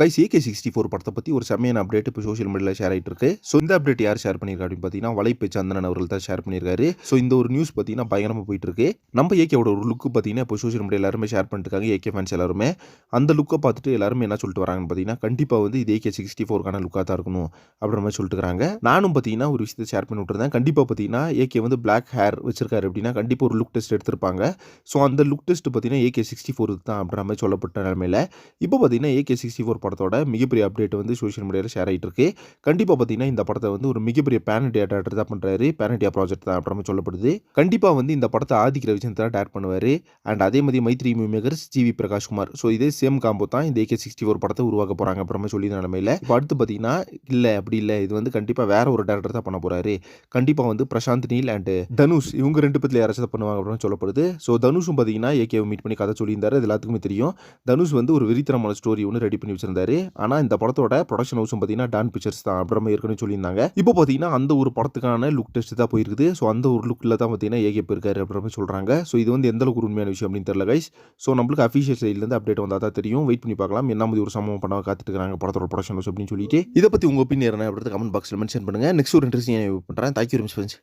Guys AK sixty four படத்தை பற்றி ஒரு செம்மையான அப்டேட் இப்போ சோஷியல் மீடியாவில் ஷேர் ஆகிட்டு இருக்கு. ஸோ இந்த அப்டேட் யார் ஷேர் பண்ணியிருக்காரு அப்படின்னு பார்த்தீங்கன்னா வலைப்பு சந்தனன் அவர்கள் தான் ஷேர் பண்ணியிருக்காரு ஸோ இந்த ஒரு நியூஸ் பார்த்தீங்கன்னா பயங்கரமாக போயிட்டு இருக்கு. நம்ம ஏகேவோட ஒரு லுக்கு பார்த்தீங்கன்னா இப்போ சோஷியல் மீடியா எல்லாருமே ஷேர் பண்ணிருக்காங்க ஏகே ஃபேன்ஸ் எல்லாருமே. அந்த லுக்கை பார்த்துட்டு எல்லாருமே என்ன சொல்லிட்டு வராங்கன்னு பார்த்தீங்கன்னா கண்டிப்பாக வந்து இது ஏகே சிக்ஸ்டி ஃபோருக்கான லுக்காக தான் இருக்கணும் அப்படின்ற மாதிரி சொல்லிட்டு இருக்காங்க. நானும் பார்த்தீங்கன்னா ஒரு விஷயத்தை ஷேர் பண்ணி விட்டுருந்தேன். கண்டிப்பாக பார்த்தீங்கன்னா ஏகே வந்து பிளாக் ஹேர் வச்சிருக்காரு அப்படின்னா கண்டிப்பாக ஒரு லுக் டெஸ்ட் எடுத்திருப்பாங்க. ஸோ அந்த லுக் டெஸ்ட் பார்த்தீங்கன்னா ஏகே சிக்ஸ்டி ஃபோருக்கு தான் அப்படின்ற மாதிரி சொல்லப்பட்ட நிலமையில. இப்போ பார்த்தீங்கன்னா ஏகே சிக்ஸ்டி ஃபோர் படத்தோட மிகப்பெரிய அப்டேட் வந்து சோஷியல் மீடியாவில் ஷேர் ஆகிட்டு இருக்கு கண்டிப்பாக பார்த்தீங்கன்னா இந்த படத்தை வந்து ஒரு மிகப்பெரிய பேன் இண்டியா டேரக்டர் தான் பண்ணுறாரு பேன் இண்டியா ப்ராஜெக்ட் தான் அப்புறமே சொல்லப்படுது. கண்டிப்பாக வந்து இந்த படத்தை ஆதிக்கிற விஷயம் தான் டேரக்ட் பண்ணுவார். அண்ட் அதே மாதிரி மைத்ரி மேக்கர்ஸ் ஜிவி பிரகாஷ் குமார். ஸோ இதே சேம் காம்போ தான் இந்த ஏகே சிக்ஸ்டி ஃபோர் படத்தை உருவாக்க போகிறாங்க அப்புறமா சொல்லி நிலமையில. இப்போ அடுத்து பார்த்தீங்கன்னா இல்லை அப்படி இல்லை. இது வந்து கண்டிப்பாக வேற ஒரு டேரக்டர் தான் பண்ண போகிறாரு கண்டிப்பாக வந்து பிரசாந்த் நீல் அண்ட் தனுஷ் இவங்க ரெண்டு பேர்த்தில் யாராச்சும் பண்ணுவாங்க அப்படின்னு சொல்லப்படுது. ஸோ தனுஷும் பார்த்தீங்கன்னா ஏகேவை மீட் பண்ணி கதை சொல்லியிருந்தாரு. அது எல்லாத்துக்குமே தெரியும். தனுஷ் வந்து ஒரு வெறித்தனமான ஸ்டோரி ஒன்று ரெடி பண்ணி வச்சிருந்தாரு. ஆனால் இந்த படத்தோட ப்ரொடக்ஷன் ஹவுஸும் பார்த்தீங்கன்னா டான் பிக்சர்ஸ் தான். அப்புறமா இருக்குன்னு சொல்லியிருந்தாங்க. இப்போ பார்த்தீங்கன்னா அந்த ஒரு படத்துக்கான லுக் டெஸ்ட் தான் போயிருக்குது. ஸோ அந்த ஒரு லுக்கில் தான் பார்த்தீங்கன்னா ஏகே போயிருக்காரு அப்படின்ற சொல்கிறாங்க ஸோ இது வந்து எந்த அளவுக்கு உண்மையான விஷயம் அப்படின்னு தெரியல கைஸ் ஸோ நம்மளுக்கு அஃபீஷியல் சைட்லேருந்து அப்டேட் வந்தால் தான் தெரியும். வெயிட் பண்ணி பார்க்கலாம். என்ன மாதிரி ஒரு சம்பவம் பண்ண காத்துட்டு இருக்காங்க படத்தோட ப்ரொடக்ஷன் ஹவுஸ் அப்படின்னு சொல்லிட்டு. இதை பற்றி உங்கள் ஒப்பீனியர் என்ன அப்படின்றது கமெண்ட் பாக்ஸில் மென்ஷன் பண்ணுங்கள் நெக்ஸ்ட் ஒரு இன்ட்ரெஸ்டிங் பண்ணுறேன் தேங்க்யூ வெரி ஃப்ரெண்ட்ஸ்